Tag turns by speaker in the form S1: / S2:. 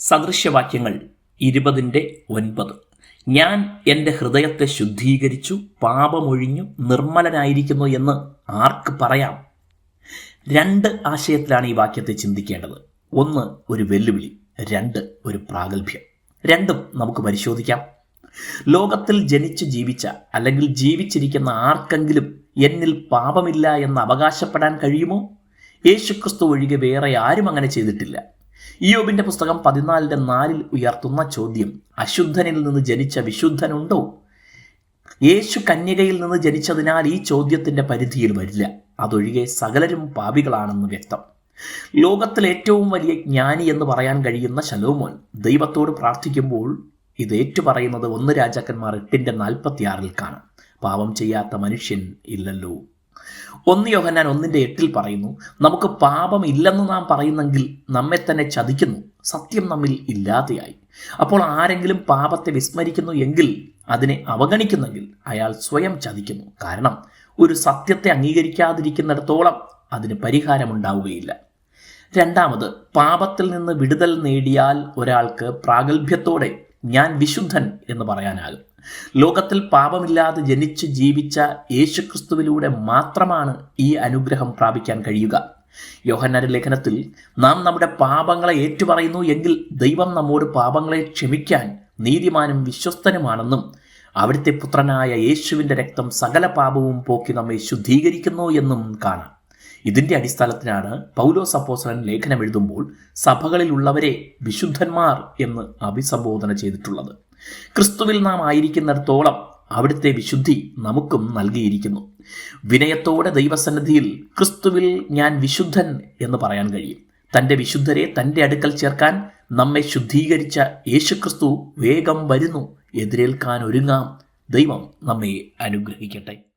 S1: സദൃശ്യവാക്യങ്ങൾ ഇരുപതിന്റെ ഒൻപത്. ഞാൻ എന്റെ ഹൃദയത്തെ ശുദ്ധീകരിച്ചു പാപമൊഴിഞ്ഞു നിർമ്മലനായിരിക്കുന്നു എന്ന് ആർക്ക് പറയാം? രണ്ട് ആശയത്തിലാണ് ഈ വാക്യത്തെ ചിന്തിക്കേണ്ടത്. ഒന്ന് ഒരു വെല്ലുവിളി. രണ്ട് ഒരു പ്രാഗൽഭ്യം. രണ്ടും നമുക്ക് പരിശോധിക്കാം. ലോകത്തിൽ ജനിച്ചു ജീവിച്ച അല്ലെങ്കിൽ ജീവിച്ചിരിക്കുന്ന ആർക്കെങ്കിലും എന്നിൽ പാപമില്ല എന്ന് അവകാശപ്പെടാൻ കഴിയുമോ? യേശുക്രിസ്തു ഒഴികെ വേറെ ആരും അങ്ങനെ ചെയ്തിട്ടില്ല. ഇയോബിന്റെ പുസ്തകം പതിനാലിന്റെ നാലിൽ ഉയർത്തുന്ന ചോദ്യം അശുദ്ധനിൽ നിന്ന് ജനിച്ച വിശുദ്ധനുണ്ടോ? യേശു കന്യകയിൽ നിന്ന് ജനിച്ചതിനാൽ ഈ ചോദ്യത്തിന്റെ പരിധിയിൽ വരില്ല. അതൊഴികെ സകലരും പാപികളാണെന്ന് വ്യക്തം. ലോകത്തിൽ ഏറ്റവും വലിയ ജ്ഞാനി എന്ന് പറയാൻ കഴിയുന്ന ശലോമോൻ ദൈവത്തോട് പ്രാർത്ഥിക്കുമ്പോൾ ഇത് ഏറ്റുപറയുന്നത് ഒന്ന് രാജാക്കന്മാർ എട്ടിന്റെ നാൽപ്പത്തിയാറിൽ കാണാം. പാപം ചെയ്യാത്ത മനുഷ്യൻ ഇല്ലല്ലോ. ഒന്ന് യോഹന്നാൻ ഒന്നിന്റെ എട്ടിൽ പറയുന്നു നമുക്ക് പാപം ഇല്ലെന്ന് നാം പറയുന്നെങ്കിൽ നമ്മെ തന്നെ ചതിക്കുന്നു. സത്യം നമ്മിൽ ഇല്ലാതെയായി. അപ്പോൾ ആരെങ്കിലും പാപത്തെ വിസ്മരിക്കുന്നു എങ്കിൽ അതിനെ അവഗണിക്കുന്നെങ്കിൽ അയാൾ സ്വയം ചതിക്കുന്നു. കാരണം ഒരു സത്യത്തെ അംഗീകരിക്കാതിരിക്കുന്നിടത്തോളം അതിന് പരിഹാരമുണ്ടാവുകയില്ല. രണ്ടാമത് പാപത്തിൽ നിന്ന് വിടുതൽ നേടിയാൽ ഒരാൾക്ക് പ്രാഗൽഭ്യത്തോടെ ഞാൻ വിശുദ്ധൻ എന്ന് പറയാനാകും. ലോകത്തിൽ പാപമില്ലാതെ ജനിച്ച് ജീവിച്ച യേശുക്രിസ്തുവിലൂടെ മാത്രമാണ് ഈ അനുഗ്രഹം പ്രാപിക്കാൻ കഴിയുക. യോഹന്നാന്റെ ലേഖനത്തിൽ നാം നമ്മുടെ പാപങ്ങളെ ഏറ്റുപറയുന്നു എങ്കിൽ ദൈവം നമ്മോട് പാപങ്ങളെ ക്ഷമിക്കാൻ നീതിമാനും വിശ്വസ്തനുമാണെന്നും അവിടുത്തെ പുത്രനായ യേശുവിന്റെ രക്തം സകല പാപവും പോക്കി നമ്മെ ശുദ്ധീകരിക്കുന്നു എന്നും കാണാം. ഇതിന്റെ അടിസ്ഥാനത്തിലാണ് പൗലോസ് അപ്പോസലൻ ലേഖനം എഴുതുമ്പോൾ സഭകളിലുള്ളവരെ വിശുദ്ധന്മാർ എന്ന് അഭിസംബോധന ചെയ്തിട്ടുള്ളത്. ക്രിസ്തുവിൽ നാം ആയിരിക്കുന്നിടത്തോളം അവിടുത്തെ വിശുദ്ധി നമുക്കും നൽകിയിരിക്കുന്നു. വിനയത്തോടെ ദൈവസന്നിധിയിൽ ക്രിസ്തുവിൽ ഞാൻ വിശുദ്ധൻ എന്ന് പറയാൻ കഴിയും. തന്റെ വിശുദ്ധരെ തന്റെ അടുക്കൽ ചേർക്കാൻ നമ്മെ ശുദ്ധീകരിച്ച യേശുക്രിസ്തു വേഗം വരുന്നു. എതിരേൽക്കാൻ ഒരുങ്ങാം. ദൈവം നമ്മെ അനുഗ്രഹിക്കട്ടെ.